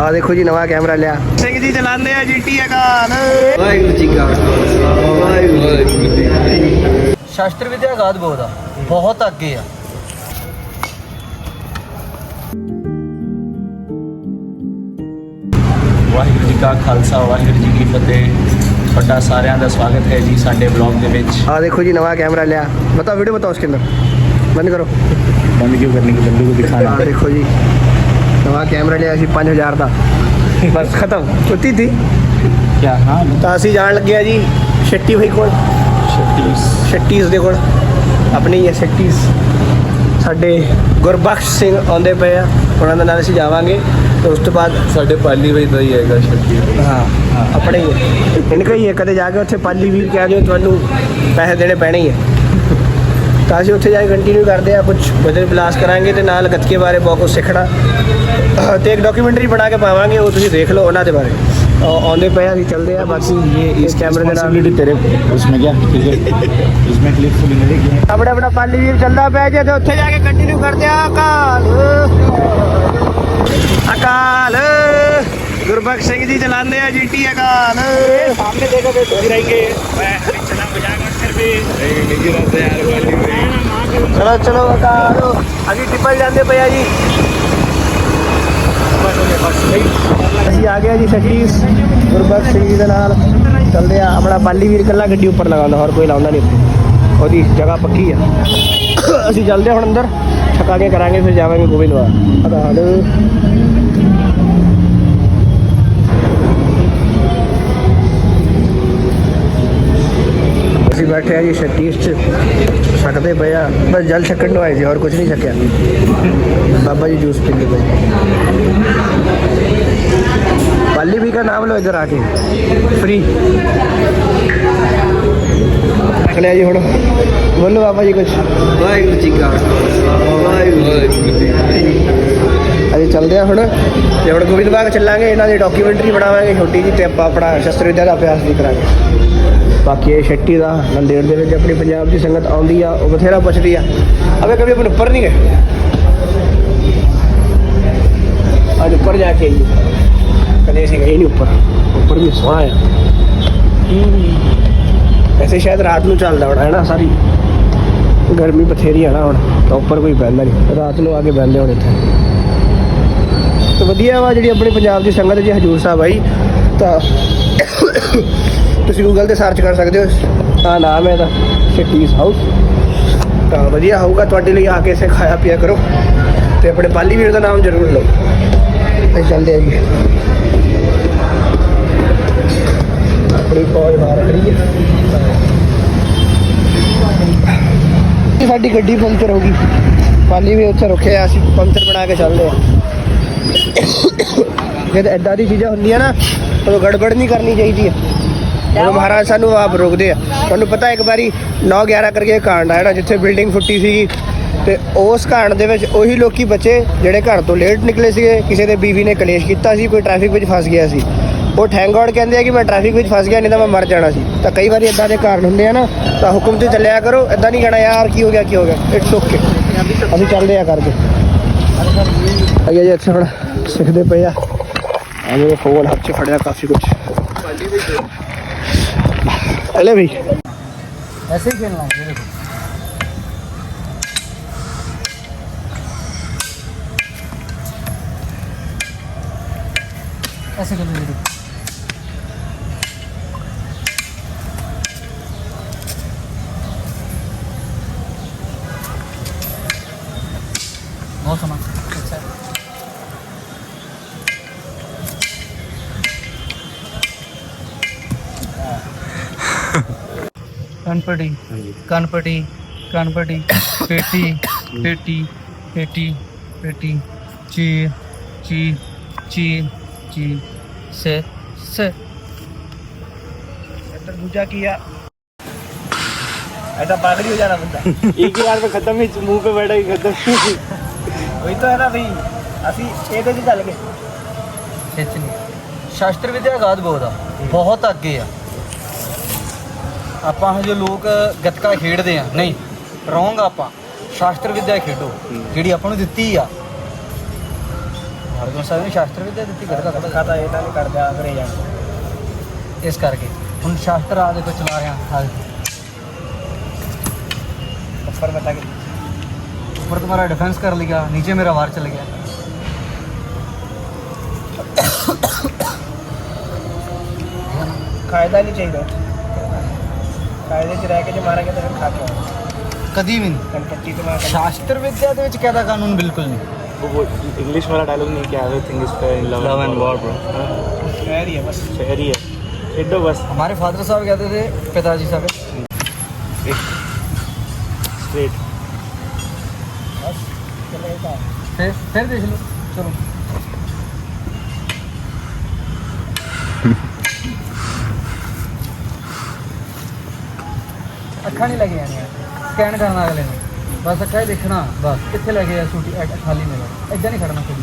ਆ ਦੇਖੋ ਜੀ ਨਵਾਂ ਕੈਮਰਾ ਲਿਆ। ਸਿੰਘ ਜੀ ਚਲਾਉਂਦੇ ਆ ਜੀਟੀ ਅਕਾਲ ਵਾਹਿਗੁਰੂ ਜੀ ਕਾ ਵਾਹਿਗੁਰੂ ਸ਼ਾਸਤਰ ਵਿਦਿਆ ਗਾਦ ਬਹੁਤ ਆ ਬਹੁਤ ਅੱਗੇ ਆ। ਵਾਹਿਗੁਰੂ ਜੀ ਕਾ ਖਾਲਸਾ ਵਾਹਿਗੁਰੂ ਜੀ ਕੀ ਫਤਿਹ। ਤੁਹਾਡਾ ਸਾਰਿਆਂ ਦਾ ਸਵਾਗਤ ਹੈ ਜੀ ਸਾਡੇ ਬਲੌਗ ਦੇ ਵਿੱਚ। ਆ ਦੇਖੋ ਜੀ ਨਵਾਂ ਕੈਮਰਾ ਲਿਆ। ਬਤਾ ਵੀਡੀਓ ਬਤਾਓ ਉਸ ਕੇ ਅੰਦਰ। ਬੰਦ ਕਰੋ। ਬੰਦ ਕਿਉਂ ਕਰਨੀ ਕਿ ਬੰਦੇ ਨੂੰ ਦਿਖਾਣਾ ਦੇਖੋ ਜੀ। ਨਵਾਂ ਕੈਮਰਾ ਲਿਆ ਸੀ 5000 ਦਾ। ਬਸ ਖਤਮ। ਉੱਤੀ ਥੀ ਕੀ ਹਾਂ ਤਾਂ ਅਸੀਂ ਜਾਣ ਲੱਗਿਆ ਜੀ ਸ਼ੱਟੀ ਭਾਈ ਕੋਲ। ਸ਼ੱਟੀਸ ਸ਼ੱਟੀਸ ਦੇ ਕੋਲ। ਆਪਣੀ ਇਹ ਸ਼ੱਟੀਸ ਸਾਡੇ ਗੁਰਬਖਸ਼ ਸਿੰਘ ਆਉਂਦੇ ਪਏ ਆ। ਉਹਨਾਂ ਦੇ ਨਾਲ ਅਸੀਂ ਜਾਵਾਂਗੇ। ਤੇ ਉਸ ਤੋਂ ਬਾਅਦ ਸਾਡੇ ਪਾਲੀ ਵੀ ਦਾ ਹੀ ਹੈਗਾ ਸ਼ੱਟੀ ਹਾਂ ਆਪਣੇ ਹੀ ਹੈ। ਇਨਕਾ ਹੀ ਕਦੇ ਜਾ ਕੇ ਉੱਥੇ ਪਾਲੀ ਵੀ ਕਹਿ ਦਿਓ ਤੁਹਾਨੂੰ ਪੈਸੇ ਦੇਣੇ ਪੈਣੇ ਹੀ ਹੈ। ਤਾਂ ਅਸੀਂ ਉੱਥੇ ਜਾ ਕੇ ਕੰਟੀਨਿਊ ਕਰਦੇ ਆ ਕੁਝ ਬਦਲ ਬਲਾਸ ਕਰਾਂਗੇ ਤੇ ਨਾਲ ਗੱਤਕੇ ਬਾਰੇ ਬਹੁਤ ਕੁਝ ਸਿੱਖਣਾ। ਤੇ ਇੱਕ ਡਾਕੂਮੈਂਟਰੀ ਬਣਾ ਕੇ ਪਾਵਾਂਗੇ ਉਹ ਤੁਸੀਂ ਦੇਖ ਲਓ ਉਹਨਾਂ ਦੇ ਬਾਰੇ। ਆਉਂਦੇ ਪਏ ਅਸੀਂ ਚੱਲਦੇ ਆ ਬਾਕੀ ਇਹ ਇਸ ਕੈਮਰੇ ਦੇ ਨਾਲ ਤੇਰੇ ਉਸਮੇ ਗਿਆ ਠੀਕ ਹੈ। ਉਸਮੇ ਕਲਿੱਕ ਫੁੱਲ ਨਹੀਂ ਗਿਆ। ਆਪਣਾ ਆਪਣਾ ਪਾਲੀ ਵੀ ਚੱਲਦਾ ਪਿਆ ਜੇ ਤੇ ਉੱਥੇ ਜਾ ਕੇ ਕੰਟੀਨਿਊ ਕਰਦੇ ਆ ਅਕਾਲ। ਅਕਾਲ। ਗੁਰਬਖਸ਼ ਸਿੰਘ ਜੀ ਚਲਾਉਂਦੇ ਆ ਜੀਟੀ ਅਕਾਲ। ਸਾਹਮਣੇ ਦੇਖੋ ਤੇ ਥੋੜੀ ਰਹੇਗੇ ਮੈਂ ਚਲਾ ਬਜਾਗਾ ਸਿਰਫ ਇਹ। ਨਿੱਜੀ ਰਸਤੇ ਯਾਰ ਪਾਲੀ ਚਲੋ ਚਲੋ ਅਕਾਲ। ਅਸੀਂ ਟਿੱਪਲ ਜਾਂਦੇ ਪਏ ਆ ਜੀ। ਆ ਗਏ ਜੀ ਸ਼ਕੀਸ ਗੁਰਬਖਸ਼ ਸਿੰਘ ਜੀ ਦੇ ਨਾਲ ਚੱਲਦੇ ਆ ਆਪਣਾ ਪਾਲੀ ਵੀਰ ਕੱਲਾ ਗੱਡੀ ਉੱਪਰ ਲਗਾਉਂਦਾ ਹੋਰ ਕੋਈ ਲਾਉਂਦਾ ਨਹੀਂ ਉਹਦੀ ਜਗ੍ਹਾ ਪੱਕੀ ਆ। ਅਸੀਂ ਚੱਲਦੇ ਹਾਂ ਹੁਣ ਅੰਦਰ ਥਕਾ ਕੇ ਕਰਾਂਗੇ, ਫਿਰ ਜਾਵਾਂਗੇ ਗੋਬਿੰਦਵਾਲ ਅਕਾਲ ਅਸੀਂ ਬੈਠੇ ਆ ਜੀ ਸ਼ਕੀਸ ਚ ਛਕਦੇ ਪਏ ਆ। ਬਸ ਜਲ ਛਕਣ ਨੂੰ ਆਏ ਜੀ, ਹੋਰ ਕੁਝ ਨਹੀਂ ਛਕਿਆ। ਬਾਬਾ ਜੀ ਜੂਸ ਪੀਂਦੇ ਪਏ। पल्लीवी का नाम लो इधर आके फ्री ਖੜਿਆ ਜੀ ਹੁਣ। ਬੋਲੋ ਬਾਬਾ ਜੀ ਕੁਝ ਵਾਹਿਗੁਰੂ ਜੀ ਕਾ ਵਾਹਿਗੁਰੂ ਜੀ ਅਸੀਂ ਚੱਲਦੇ ਆ ਹੁਣ। ਤੇ ਹੁਣ ਗੋਬਿੰਦ ਬਾਗ ਚੱਲਾਂਗੇ ਇਹਨਾਂ ਦੀ ਡਾਕੂਮੈਂਟਰੀ ਬਣਾਵਾਂਗੇ ਛੋਟੀ ਜੀ ਤੇ ਆਪਾਂ ਆਪਣਾ ਸ਼ਸਤਰ ਵਿਦਿਆ ਦਾ ਅਭਿਆਸ ਵੀ ਕਰਾਂਗੇ। ਬਾਕੀ ਇਹ ਸ਼ੱਟੀ ਦਾ ਨੰਦੇੜ ਦੇ ਵਿੱਚ ਆਪਣੀ ਪੰਜਾਬ ਦੀ ਸੰਗਤ ਆਉਂਦੀ ਆ ਉਹ ਬਥੇਰਾ ਪੁੱਛਦੀ ਆ। ਅਬੇ ਕਦੇ ਆਪਾਂ ਉੱਪਰ ਨਹੀਂ ਗਏ। ਅੱਜ ਉੱਪਰ ਜਾ ਕੇ ਕਦੇ ਅਸੀਂ ਗਏ ਨਹੀਂ ਉੱਪਰ। ਉੱਪਰ ਵੀ ਸੋਹਣਾ ਆ। ਵੈਸੇ ਸ਼ਾਇਦ ਰਾਤ ਨੂੰ ਚੱਲਦਾ ਹੋਣਾ ਹੈ ਨਾ ਸਾਰੀ? ਗਰਮੀ ਬਥੇਰੀ ਆ ਨਾ ਹੁਣ, ਤਾਂ ਉੱਪਰ ਕੋਈ ਬਹਿੰਦਾ ਨਹੀਂ। ਰਾਤ ਨੂੰ ਆ ਕੇ ਬਹਿੰਦੇ ਹੁਣ ਇੱਥੇ। ਤੇ ਵਧੀਆ ਵਾ ਜਿਹੜੀ ਆਪਣੇ ਪੰਜਾਬ ਦੀ ਸੰਗਤ ਜੀ, ਹਜੂਰ ਸਾਹਿਬ ਆਈ ਤਾਂ ਤੁਸੀਂ ਗੂਗਲ ਤੇ ਸਰਚ ਕਰ ਸਕਦੇ ਹੋ ਆ ਨਾਮ ਹੈ ਇਹਦਾ ਸਿਟੀਜ਼ ਹਾਊਸ ਤਾਂ ਵਧੀਆ ਹੋਊਗਾ ਤੁਹਾਡੇ ਲਈ ਆ ਕੇ ਇਸੇ ਖਾਇਆ ਪੀਆ ਕਰੋ। ਤੇ ਆਪਣੇ ਪਾਲੀ ਵੀਰ ਦਾ ਨਾਮ ਜ਼ਰੂਰ ਲਓ। ਤੇ ਚੱਲਦੇ ਆ ਜੀ। ਆਪਣੀ ਫੌਜ ਬਾਹਰ ਖੜੀ ਹੈ। ਸਾਡੀ ਗੱਡੀ ਪੰਚਰ ਹੋ ਗਈ। ਪਾਲੀ ਵੀ ਉੱਥੇ ਰੁਕਿਆ ਅਸੀਂ ਪੰਚਰ ਬਣਾ ਕੇ ਚੱਲਦੇ ਆ। ਜਦ ਐਦਾਂ ਦੀ ਚੀਜ਼ਾਂ ਹੁੰਦੀਆਂ ਨਾ ਉਦੋਂ ਗੜਬੜ ਨਹੀਂ ਕਰਨੀ ਚਾਹੀਦੀ ਹੈ ਉਹ ਮਹਾਰਾਜ ਸਾਨੂੰ ਆਪ ਰੋਕਦੇ ਆ। ਤੁਹਾਨੂੰ ਪਤਾ ਇੱਕ ਵਾਰੀ 9 11 ਕਰਕੇ ਕਾਂਡ ਆ ਜਿਹੜਾ, ਜਿੱਥੇ ਬਿਲਡਿੰਗ ਫੁੱਟੀ ਸੀਗੀ। ਤੇ ਉਸ ਕਾਂਡ ਦੇ ਵਿੱਚ ਉਹੀ ਲੋਕੀ ਬਚੇ, ਜਿਹੜੇ ਘਰ ਤੋਂ ਲੇਟ ਨਿਕਲੇ ਸੀਗੇ। ਕਿਸੇ ਦੇ ਬੀਵੀ ਨੇ ਕਲੇਸ਼ ਕੀਤਾ ਸੀ, ਕੋਈ ਟ੍ਰੈਫਿਕ ਵਿੱਚ ਫਸ ਗਿਆ ਸੀ। ਉਹ ਥੈਂਕ ਗੋਡ ਕਹਿੰਦੇ ਆ ਕਿ ਮੈਂ ਟ੍ਰੈਫਿਕ ਵਿੱਚ ਫਸ ਗਿਆ ਨਹੀਂ ਤਾਂ ਮੈਂ ਮਰ ਜਾਣਾ ਸੀ ਤਾਂ ਕਈ ਵਾਰੀ ਇਦਾਂ ਦੇ ਕਾਰਨ ਹੁੰਦੇ ਆ ਨਾ ਤਾਂ ਹੁਕਮ ਤੇ ਚੱਲਿਆ ਕਰੋ ਇਦਾਂ ਨਹੀਂ ਕਹਿਣਾ ਯਾਰ ਕੀ ਹੋ ਗਿਆ ਕੀ ਹੋ ਗਿਆ ਇਟਸ ਓਕੇ ਅਸੀਂ ਚੱਲਦੇ ਆ ਕਰਕੇ ਅਈਏ ਜੀ ਇੱਥੇ ਹੁਣ ਸਿੱਖਦੇ ਪਏ ਆ ਐਵੇਂ ਫੋਨ ਹੱਥ 'ਚ ਫੜਿਆ ਕਾਫੀ ਕੁਝ ਅਲੇ ਵੀ ऐसे ही खेलना है ये देखो ऐसे खेलो o zaman. कनपटी कनपटी कनपटी पेटी पेटी पेटी पेटी ची ची ची ची से से। तरबूजा किया। ऐसा पागल हो जा रहा बंदा। एक ही बार में खत्म ही मुँह पे बैठा ही खत्म। वही तो है ना भाई ਅਸੀਂ ਇਹਦੇ 'ਚ ਚੱਲ ਗਏ ਖਿੱਚ ਨਹੀਂ ਸ਼ਾਸਤਰ ਵਿਦਿਆ ਗਾਦ ਬੋਧ ਆ ਬਹੁਤ ਅੱਗੇ ਆ ਆਪਾਂ ਹਜੇ ਲੋਕ ਗੱਤਕਾ ਖੇਡਦੇ ਆ ਨਹੀਂ ਰੋਂਗ ਆਪਾਂ ਸ਼ਾਸਤਰ ਵਿਦਿਆ ਖੇਡੋ ਜਿਹੜੀ ਆਪਾਂ ਨੂੰ ਦਿੱਤੀ ਆ ਅਰਜੁਨ ਸਾਹਿਬ ਨੇ ਸ਼ਾਸਤਰ ਵਿਦਿਆ ਦਿੱਤੀ ਗੜਕਾ ਥੋੜਾ ਖਾਤਾ ਇਹ ਤਾਂ ਨਹੀਂ ਕਰਦਾ ਅੰਗਰੇਜ਼ਾਂ ਇਸ ਕਰਕੇ ਹੁਣ ਸ਼ਾਸਤਰ ਆ ਦੇਖੋ ਚਲਾ ਰਿਹਾ ਆ ਦੇਖੋ। ਉੱਪਰ ਬਤਾ ਕੇ ऊपर तुम्हारा डिफेंस कर लिया नीचे मेरा वार चल गया ਕਾਇਦਾ ਨਹੀਂ ਚਾਹੀਦਾ ਕਾਇਦੇ 'ਚ ਰਹਿ ਕੇ ਜੇ ਮਾਰਾਂਗੇ ਤਾਂ ਫਿਰ ਖਾ ਕੇ ਆਵਾਂਗੇ। कदी भी नहीं ਕਨਪੱਟੀ ਤੇ ਮਾਰ शास्त्र विद्या ਦੇ ਵਿੱਚ ਕਾਇਦਾ ਕਾਨੂੰਨ ਬਿਲਕੁਲ ਨਹੀਂ वो इंग्लिश वाला डायलॉग नहीं क्या everything is fair in love and war bro ਸ਼ਹਿਰ ਹੀ ਹੈ ਬਸ फेयर ही है खेडो बस हमारे फादर साहब कहते थे पिताजी साहब स्ट्रेट ਅੱਖਾਂ ਨਹੀਂ ਲੱਗੇ ਜਾਣੀਆਂ ਸਕੈਨ ਕਰਨਾ ਅਗਲੇ ਨੂੰ। ਬਸ ਅੱਖਾਂ ਹੀ ਦੇਖਣਾ। ਬਸ, ਕਿੱਥੇ ਲੱਗੇ ਆ ਸੂਟੀ? ਐ ਖਾਲੀ ਮਿਲੋ ਇਦਾਂ ਨਹੀਂ ਖੜਨਾ ਕੋਈ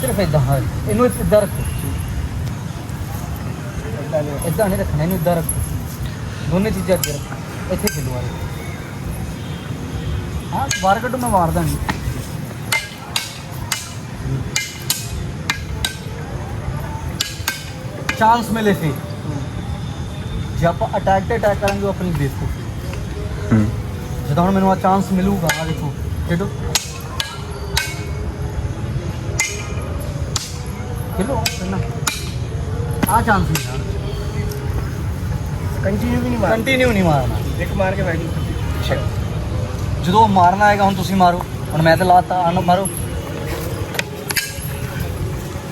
ਸਿਰਫ ਇਦਾਂ ਹਾਂ। ਇਹਨੂੰ ਸਿੱਧਾ ਰੱਖੋ। ਇਦਾਂ ਨਹੀਂ ਰੱਖਣਾ, ਇਹਨੂੰ ਇਦਾਂ ਰੱਖੋ। ਦੋਨੇ ਚੀਜ਼ਾਂ ਅੱਗੇ ਰੱਖੋ। ਇੱਥੇ ਖਿਲਵਾ ਲਓ ਹਾਂ ਬਾਹਰ ਕੱਢੋ ਮੈਂ ਮਾਰ ਦਾਂਗੀ ਚਾਂਸ ਮਿਲੇ ਸੀ ਜੇ ਆਪਾਂ ਅਟੈਕ ਤੇ ਅਟੈਕ ਕਰਾਂਗੇ ਉਹ ਆਪਣੀ ਬੇਵਕੂਫੀ ਜਦੋਂ ਹੁਣ ਮੈਨੂੰ ਆ ਚਾਂਸ ਮਿਲੂਗਾ ਆ ਦੇਖੋ ਖੇਡੋ। ਖੇਡੋ ਨਾ ਆ ਚਾਂਸ ਮਿਲਣਾ ਕੰਟੀਨਿਊ ਵੀ ਨਹੀਂ ਮਾਰ ਕੰਟੀਨਿਊ ਨਹੀਂ ਮਾਰਨਾ। ਇੱਕ ਮਾਰ ਕੇ ਬੈਠ ਗਈ ਜਦੋਂ ਮਾਰਨਾ ਆਏਗਾ ਹੁਣ ਤੁਸੀਂ ਮਾਰੋ। ਹੁਣ ਮੈਂ ਤੇ ਲਾਤਾ ਆਣ ਮਾਰੋ।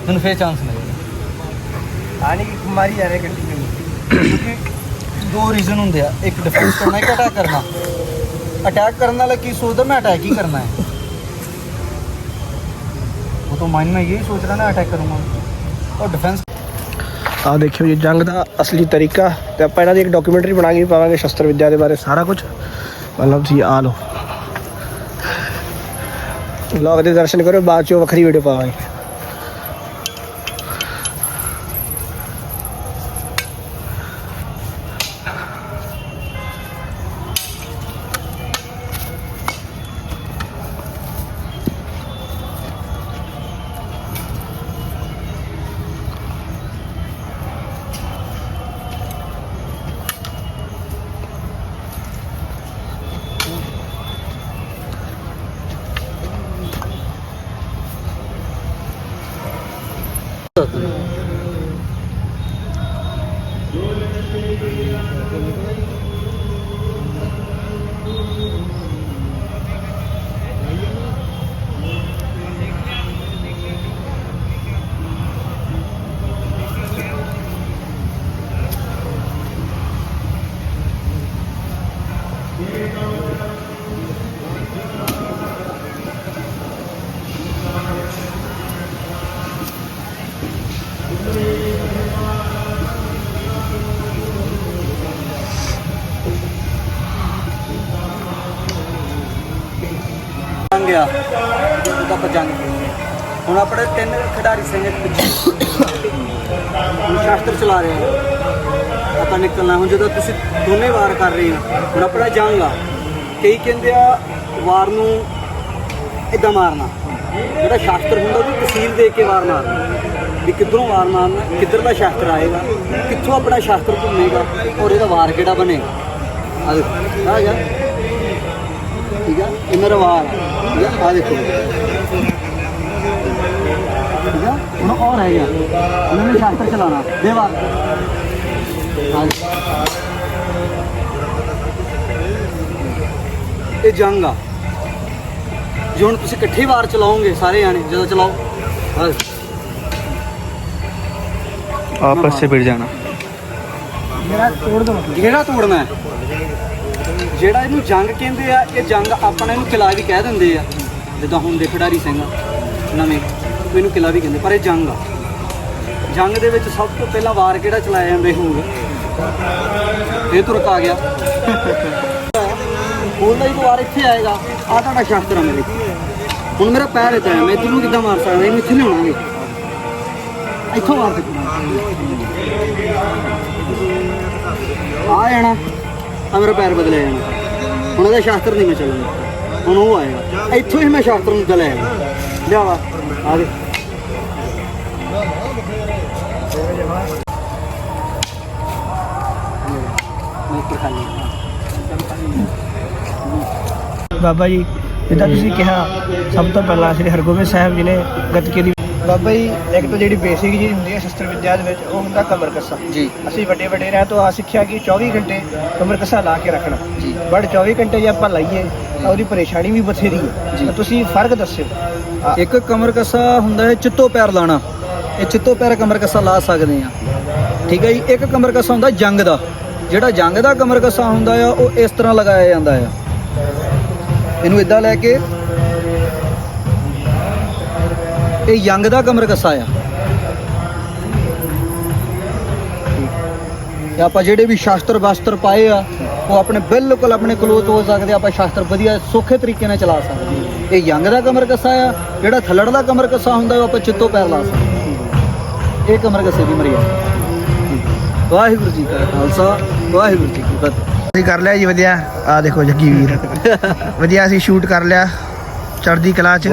ਹੁਣ ਫੇਰ ਚਾਂਸ ਮਿਲੇਗਾ। ਆਣੀ ਕਿ ਮਾਰੀ ਜਾ ਰਹੀ ਕੰਟੀਨਿਊ ਕਿਉਂਕਿ ਦੋ ਰੀਜ਼ਨ ਹੁੰਦੇ ਆ। ਇੱਕ ਡਿਫੈਂਸ ਕਰਨਾ ਇੱਕ ਅਟੈਕ ਕਰਨਾ। ਅਟੈਕ ਕਰਨ ਵਾਲਾ ਕੀ ਸੋਚਦਾ ਮੈਂ ਅਟੈਕ ਹੀ ਕਰਨਾ ਹੈ। ਉਹ ਤਾਂ ਮਾਈਂਡ ਮੈਂ ਇਹ ਸੋਚ ਰਹਾ ਨਾ ਅਟੈਕ ਕਰੂੰਗਾ। ਔਰ ਡਿਫੈਂਸ ਆ ਦੇਖਿਓ ਜੀ ਜੰਗ ਦਾ ਅਸਲੀ ਤਰੀਕਾ। ਤੇ ਆਪਾਂ ਇਹਨਾਂ ਦੀ ਇੱਕ ਡਾਕੂਮੈਂਟਰੀ ਬਣਾ ਕੇ ਪਾਵਾਂਗੇ ਸ਼ਸਤਰ ਵਿਦਿਆ ਦੇ ਬਾਰੇ ਸਾਰਾ ਕੁਝ। ਮਤਲਬ ਜੀ ਆ ਲੋ ਲੋਕ ਦੇ ਦਰਸ਼ਨ ਕਰੋ ਬਾਅਦ ਚੋਂ ਵੱਖਰੀ ਵੀਡੀਓ ਪਾਵਾਂਗੇ। ਜੰਗ ਆ ਉਹਦਾ ਆਪਾਂ ਜੰਗ ਕੀਤੀ ਹੁਣ ਆਪਣੇ ਤਿੰਨ ਖਿਡਾਰੀ ਸਿੰਘ ਪਿੱਛੇ। ਹੁਣ ਸ਼ਾਸਤਰ ਚਲਾ ਰਹੇ ਆ। ਆਪਾਂ ਨਿਕਲਣਾ ਹੁਣ ਜਦੋਂ ਤੁਸੀਂ ਦੋਨੇ ਵਾਰ ਕਰ ਰਹੇ ਆ ਹੁਣ ਆਪਣਾ ਜੰਗ ਆ। ਕਈ ਕਹਿੰਦੇ ਆ, ਵਾਰ ਨੂੰ ਇਦਾਂ ਮਾਰਨਾ। ਜਿਹੜਾ ਸ਼ਾਸਤਰ ਹੁੰਦਾ ਉਹ ਤਸੀਲ ਦੇ ਕੇ ਵਾਰ ਮਾਰਨਾ। ਵੀ ਕਿੱਧਰੋਂ ਵਾਰ ਮਾਰਨਾ, ਕਿੱਧਰ ਦਾ ਸ਼ਾਸਤਰ ਆਏਗਾ, ਕਿੱਥੋਂ ਆਪਣਾ ਸ਼ਾਸਤਰ ਘੁੰਮੇਗਾ, ਔਰ ਇਹਦਾ ਵਾਰ ਕਿਹੜਾ ਬਣੇਗਾ। ਆ ਦੇਖੋ ਆ ਗਿਆ ठीक है? इनर मेरा वार ठीक है? आ देखो। ठीक है? उन्हें और है क्या? उन्होंने शास्त्र चलाना। देवा हाँ ये जंग आ। जो हम तुम कट्ठे वार चलाओगे सारे आने जो चलाओ। आपस से भिड़ जाना। मेरा तोड़ दो। तोड़ना है। ਜਿਹੜਾ ਇਹਨੂੰ ਜੰਗ ਕਹਿੰਦੇ ਆ, ਇਹ ਜੰਗ ਆਪਣੇ ਇਹਨੂੰ ਕਿਲਾ ਵੀ ਕਹਿ ਦਿੰਦੇ ਆ। ਜਿੱਦਾਂ ਹੁਣ ਦੇ ਖਿਡਾਰੀ ਸਿੰਘ ਨਵੇਂ, ਇਹਨੂੰ ਕਿਲਾ ਵੀ ਕਹਿੰਦੇ, ਪਰ ਇਹ ਜੰਗ ਆ। ਜੰਗ ਦੇ ਵਿੱਚ ਸਭ ਤੋਂ ਪਹਿਲਾਂ ਵਾਰ ਕਿਹੜਾ ਚਲਾਇਆ ਜਾਂਦਾ ਹੋਊਗਾ ਇਹ ਤੁਰਕ ਆ ਗਿਆ। ਬੋਲਦਾ ਹੀ ਵਾਰ ਇੱਥੇ ਆਏਗਾ। ਆ ਤੁਹਾਡਾ ਸ਼ਸਤਰ ਆ ਮੇਰੇ। ਹੁਣ ਮੇਰਾ ਪੈਰ ਇੱਥੇ ਆ, ਮੈਂ ਤੈਨੂੰ ਕਿੱਦਾਂ ਮਾਰ ਸਕਦਾ? ਇਹਨੂੰ ਇੱਥੇ ਲਿਆਉਣਾਗੇ ਇੱਥੋਂ ਮਾਰ ਦੇ ਆ ਜਾਣਾ। ਆ ਮੇਰਾ ਪੈਰ ਬਦਲਿਆ ਜਾਣਾ। ਹੁਣ ਇਹਦਾ ਸ਼ਾਸਤਰ ਨਹੀਂ ਮੈਂ ਚੱਲਣਾ। ਹੁਣ ਉਹ ਆਏਗਾ। ਇੱਥੋਂ ਹੀ ਮੈਂ ਸ਼ਾਸਤਰ ਨੂੰ ਦਲਿਆ ਲਿਆਵਾ। ਆ ਗਏ। ਬਾਬਾ ਜੀ, ਜਿੱਦਾਂ ਤੁਸੀਂ ਕਿਹਾ, ਸਭ ਤੋਂ ਪਹਿਲਾਂ ਸ੍ਰੀ ਹਰਗੋਬਿੰਦ ਸਾਹਿਬ ਜੀ ਨੇ ਗੱਤਕੇ ਦੀ ਬਾਬਾ ਜੀ ਇੱਕ ਤਾਂ ਜਿਹੜੀ ਬੇਸਿਕ ਜੀ ਹੁੰਦੀ ਹੈ ਸ਼ਸਤਰ ਵਿਦਿਆ ਦੇ ਵਿੱਚ ਉਹ ਹੁੰਦਾ ਕਮਰ ਕੱਸਾ। ਜੀ। ਅਸੀਂ ਵੱਡੇ ਵੱਡੇ ਰਹਿ ਤੋਂ ਆ ਸਿੱਖਿਆ ਕਿ 24 ਘੰਟੇ ਕਮਰ ਕੱਸਾ ਲਾ ਕੇ ਰੱਖਣਾ। ਜੀ। ਬਟ 24 ਘੰਟੇ ਜੇ ਆਪਾਂ ਲਾਈਏ ਤਾਂ ਉਹਦੀ ਪਰੇਸ਼ਾਨੀ ਵੀ ਬਥੇਰੀ ਹੈ। ਤਾਂ ਤੁਸੀਂ ਫ਼ਰਕ ਦੱਸਿਓ। ਇੱਕ ਕਮਰ ਕੱਸਾ ਹੁੰਦਾ ਹੈ ਚਿੱਤੋ ਪੈਰ ਲਾਣਾ। ਇਹ ਚਿੱਤੋ ਪੈਰ ਕਮਰ ਕੱਸਾ ਲਾ ਸਕਦੇ ਆ ਠੀਕ ਹੈ ਜੀ ਇੱਕ ਕਮਰ ਕੱਸਾ ਹੁੰਦਾ ਜੰਗ ਦਾ। ਜਿਹੜਾ ਜੰਗ ਦਾ ਕਮਰ ਕੱਸਾ ਹੁੰਦਾ ਆ ਉਹ ਇਸ ਤਰ੍ਹਾਂ ਲਗਾਇਆ ਜਾਂਦਾ ਆ। ਇਹਨੂੰ ਇਦਾਂ ਲੈ ਕੇ ਇਹ ਯੰਗ ਦਾ ਕਮਰ ਕੱਸਾ ਆ। ਤੇ ਆਪਾਂ ਜਿਹੜੇ ਵੀ ਸ਼ਾਸਤਰ ਵਸਤਰ ਪਾਏ ਆ, ਉਹ ਆਪਣੇ ਬਿਲਕੁਲ ਆਪਣੇ ਕਲੋਜ਼ ਹੋ ਸਕਦੇ ਆਪਾਂ ਸ਼ਾਸਤਰ ਵਧੀਆ ਸੌਖੇ ਤਰੀਕੇ ਨਾਲ ਚਲਾ ਸਕਦੇ ਹਾਂ। ਇਹ ਯੰਗ ਦਾ ਕਮਰ ਕੱਸਾ ਆ, ਜਿਹੜਾ ਥੱਲੜ ਦਾ ਕਮਰ ਕੱਸਾ ਹੁੰਦਾ ਉਹ ਆਪਾਂ ਚਿੱਤੋ ਪੈਰ ਲਾ ਸਕਦੇ ਇਹ ਕਮਰ ਕੱਸੇ ਦੀ ਮਰਿਆਦਾ ਵਾਹਿਗੁਰੂ ਜੀ ਕਾ ਖਾਲਸਾ, ਵਾਹਿਗੁਰੂ ਜੀ ਕੀ ਫਤਿਹ। ਅਸੀਂ ਕਰ ਲਿਆ ਜੀ ਵਧੀਆ। ਆ ਦੇਖੋ ਜੱਗੀ ਵੀਰ। ਵਧੀਆ ਅਸੀਂ ਸ਼ੂਟ ਕਰ ਲਿਆ। ਚੜ੍ਹਦੀ ਕਲਾ ਚ।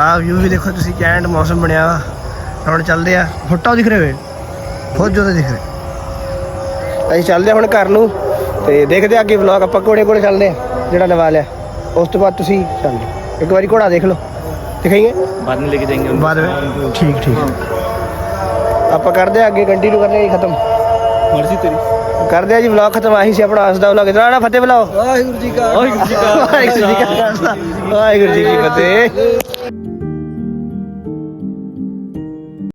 ਆ ਵਿਊ ਵੀ ਦੇਖੋ ਤੁਸੀਂ ਕੈਂਡ ਮੌਸਮ ਬਣਿਆ ਹੁਣ ਚੱਲਦੇ ਆ। ਫੁੱਟਾ ਦਿਖ ਰਿਹਾ ਵੇ? ਬਹੁਤ ਜ਼ਿਆਦਾ ਦਿਖ ਰਿਹਾ। ਅਸੀਂ ਚੱਲਦੇ ਹੁਣ ਘਰ ਨੂੰ ਤੇ ਦੇਖਦੇ ਆ ਅੱਗੇ ਵਲੌਗ ਆਪਾਂ ਕੋੜੇ ਕੋਲੇ ਚੱਲਦੇ ਆ ਜਿਹੜਾ ਲਵਾ ਲਿਆ। ਉਸ ਤੋਂ ਬਾਅਦ ਤੁਸੀਂ ਚੱਲਦੇ ਇੱਕ ਵਾਰੀ ਘੋੜਾ ਦੇਖ ਲਓ। ਦਿਖਾਈਏ? ਬਾਅਦ ਵਿੱਚ ਲੈ ਕੇ ਜਾਏਂਗੇ ਬਾਅਦ ਵਿੱਚ। ਠੀਕ ਠੀਕ। ਆਪਾਂ ਕਰਦੇ ਆ ਅੱਗੇ ਕੰਟੀਨਿਊ ਕਰਨੇ ਖਤਮ। ਮਰਜ਼ੀ ਤੇਰੀ। ਕਰਦੇ ਆ ਜੀ ਵਲੌਗ ਖਤਮ ਆਹੀ ਸੀ ਆਪਣਾ ਹੱਸਦਾ ਵਲੌਗ ਇਤਨਾ ਨਾ ਫਤਿਹ ਬੁਲਾਓ। ਵਾਹਿਗੁਰੂ ਜੀ ਕਾ ਵਾਹਿਗੁਰੂ ਜੀ ਕਾ ਵਾਹਿਗੁਰੂ ਜੀ ਕੀ ਫਤਿਹ।